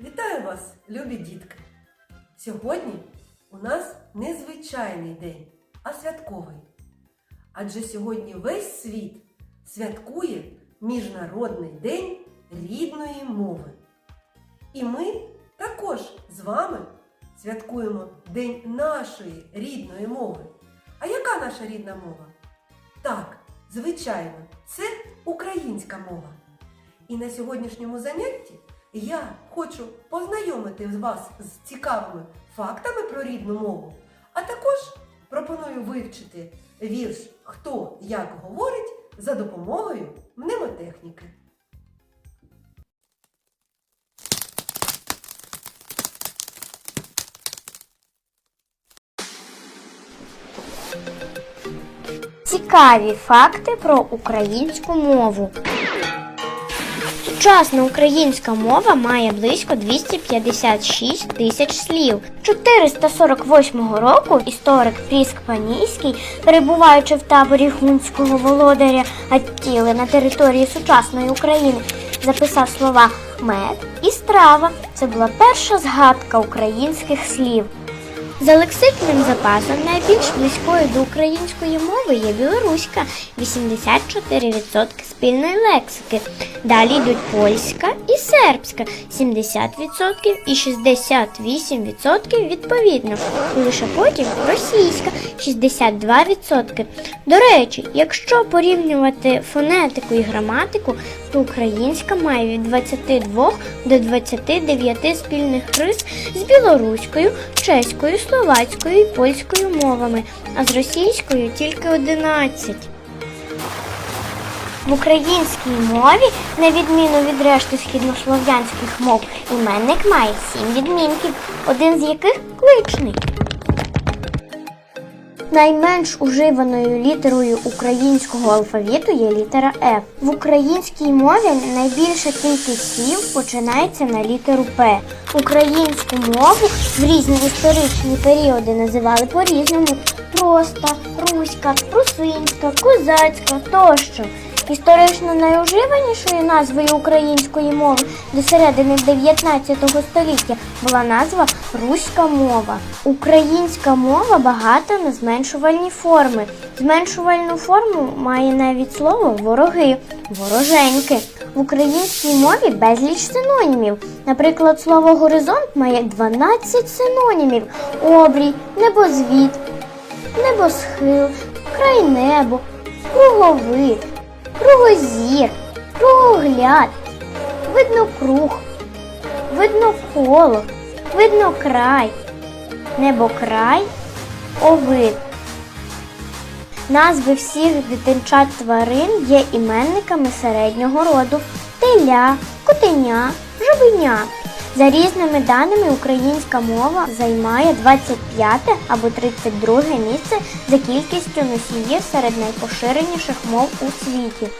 Вітаю вас, любі дітки! Сьогодні у нас незвичайний день, а святковий. Адже сьогодні весь світ святкує Міжнародний день рідної мови. І ми також з вами святкуємо День нашої рідної мови. А яка наша рідна мова? Так, звичайно, це українська мова. І на сьогоднішньому занятті я хочу познайомити вас з цікавими фактами про рідну мову, а також пропоную вивчити вірш Хто як говорить за допомогою мнемотехніки. Цікаві факти про українську мову. Сучасна українська мова має близько 256 тисяч слів. 448 року історик Пріск Панійський, перебуваючи в таборі гунського володаря Аттіли на території сучасної України, записав слова мед і страва. Це була перша згадка українських слів. За лексичним запасом найбільш близькою до української мови є білоруська 84% спільної лексики. Далі йдуть польська і сербська 70% і 68% відповідно. Лише потім російська 62%. До речі, якщо порівнювати фонетику і граматику, то українська має від 22 до 29 спільних рис з білоруською, чеською, словацькою і польською мовами, а з російською тільки 11. В українській мові, на відміну від решти східнослов'янських мов, іменник має сім відмінків, один з яких кличний. Найменш уживаною літерою українського алфавіту є літера Ф. В українській мові найбільша кількість слів починається на літеру П. Українську мову в різні історичні періоди називали по-різному проста, руська, русинська, козацька тощо. Історично найуживанішою назвою української мови до середини 19 століття була назва Руська мова. Українська мова багата на зменшувальні форми. Зменшувальну форму має навіть слово вороги, вороженьки. В українській мові безліч синонімів. Наприклад, слово горизонт має 12 синонімів: обрій, небозвід, небосхил, край небо, круговид, кругозір, кругогляд, видно круг, видно коло, видно край, небокрай, овид. Назви всіх дитинчат тварин є іменниками середнього роду теля, котеня, жабеня. За різними даними, українська мова займає 25 або 32 місце за кількістю носіїв серед найпоширеніших мов у світі.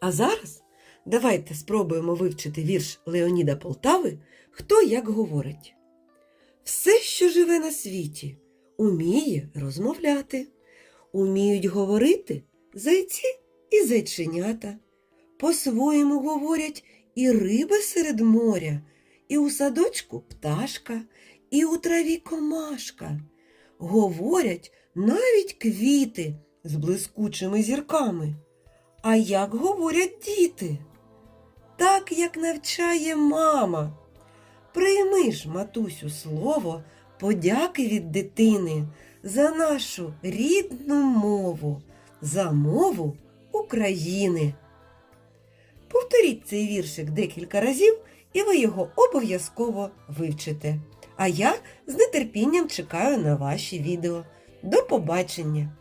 А зараз давайте спробуємо вивчити вірш Леоніда Полтави Хто як говорить. Все, що живе на світі, уміє розмовляти, уміють говорити зайці і зайченята. По-своєму говорять і риби серед моря, і у садочку пташка, і у траві комашка. Говорять навіть квіти з блискучими зірками. А як говорять діти? Так, як навчає мама. Прийми ж, матусю, слово подяки від дитини за нашу рідну мову, за мову України. Повторіть цей віршик декілька разів, і ви його обов'язково вивчите. А я з нетерпінням чекаю на ваші відео. До побачення!